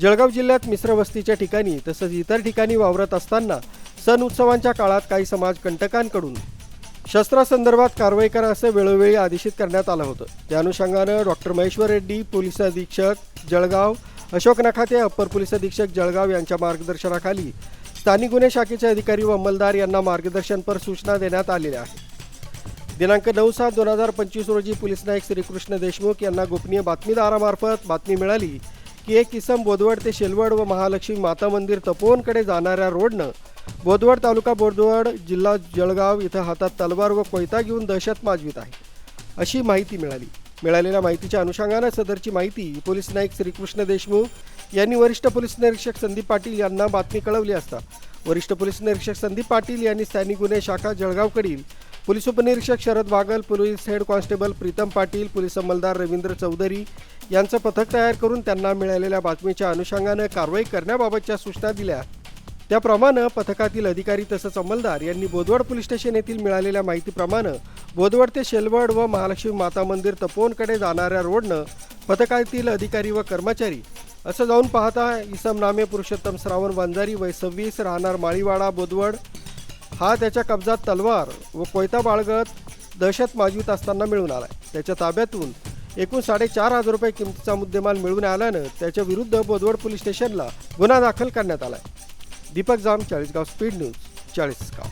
जळगाव जिल्ह्यात मिश्र वस्तीच्या ठिकाणी तसंच इतर ठिकाणी वावरत असताना सण उत्सवांच्या काळात काही समाज कंटकांकडून शस्त्रासंदर्भात कारवाई करा असं वेळोवेळी आदेशित करण्यात आलं होतं. त्या अनुषंगानं डॉक्टर महेश्वर रेड्डी पोलीस अधीक्षक जळगाव अशोक नखाते अप्पर पोलीस अधीक्षक जळगाव यांच्या मार्गदर्शनाखाली स्थानिक गुन्हे शाखेचे अधिकारी व अंमलदार यांना मार्गदर्शनपर सूचना देण्यात आलेल्या आहेत. दिनांक नऊ सात दोन हजार पंचवीस रोजी पोलीस नाईक श्रीकृष्ण देशमुख यांना गोपनीय बातमीदारामार्फत बातमी मिळाली. की एक किसम बोदवड ते शेलवड व महालक्ष्मी माता मंदिर तपोवनकडे जाणाऱ्या रोडनं बोदवड तालुका बोदवड जिल्हा जळगाव इथं हातात तलवार व कोयता घेऊन दहशत माजवीत आहे. अशी माहिती मिळाली. मिळालेल्या माहितीच्या अनुषंगानं सदरची माहिती पोलीस नाईक श्रीकृष्ण देशमुख यांनी वरिष्ठ पोलीस निरीक्षक संदीप पाटील यांना बातमी कळवली असता. वरिष्ठ पोलीस निरीक्षक संदीप पाटील यांनी स्थानिक गुन्हे शाखा जळगावकडील पोलीस उपनिरीक्षक Sharad Waghal police head constable Pritam Patil police अंमलदार Ravindra Chaudhari यांचं पथक तयार करून त्यांना मिळालेल्या बातमीच्या अनुषंगानं कारवाई करण्याबाबतच्या सूचना दिल्या. त्याप्रमाणे पथकातील अधिकारी तसंच अंमलदार यांनी बोदवड पोलीस स्टेशन येथील मिळालेल्या माहितीप्रमाणे बोदवड ते शेलवड व महालक्ष्मी माता मंदिर तपोवनकडे जाणाऱ्या रोडनं पथकातील अधिकारी व कर्मचारी असं जाऊन पाहता इसम नामे पुरुषोत्तम श्रावण वंजारी वय सव्वीस राहणार माळीवाडा बोदवड हा त्याच्या कब्जात तलवार व कोयता बाळगत दहशत माजवीत असताना मिळून आलाय. त्याच्या ताब्यातून एकूण साडेचार हजार रुपये किमतीचा मुद्देमाल मिळून आल्यानं त्याच्या विरुद्ध बोदवड पोलीस स्टेशनला गुन्हा दाखल करण्यात आलाय. Deepak Jam Chalisgaon speed news Chalisgaon.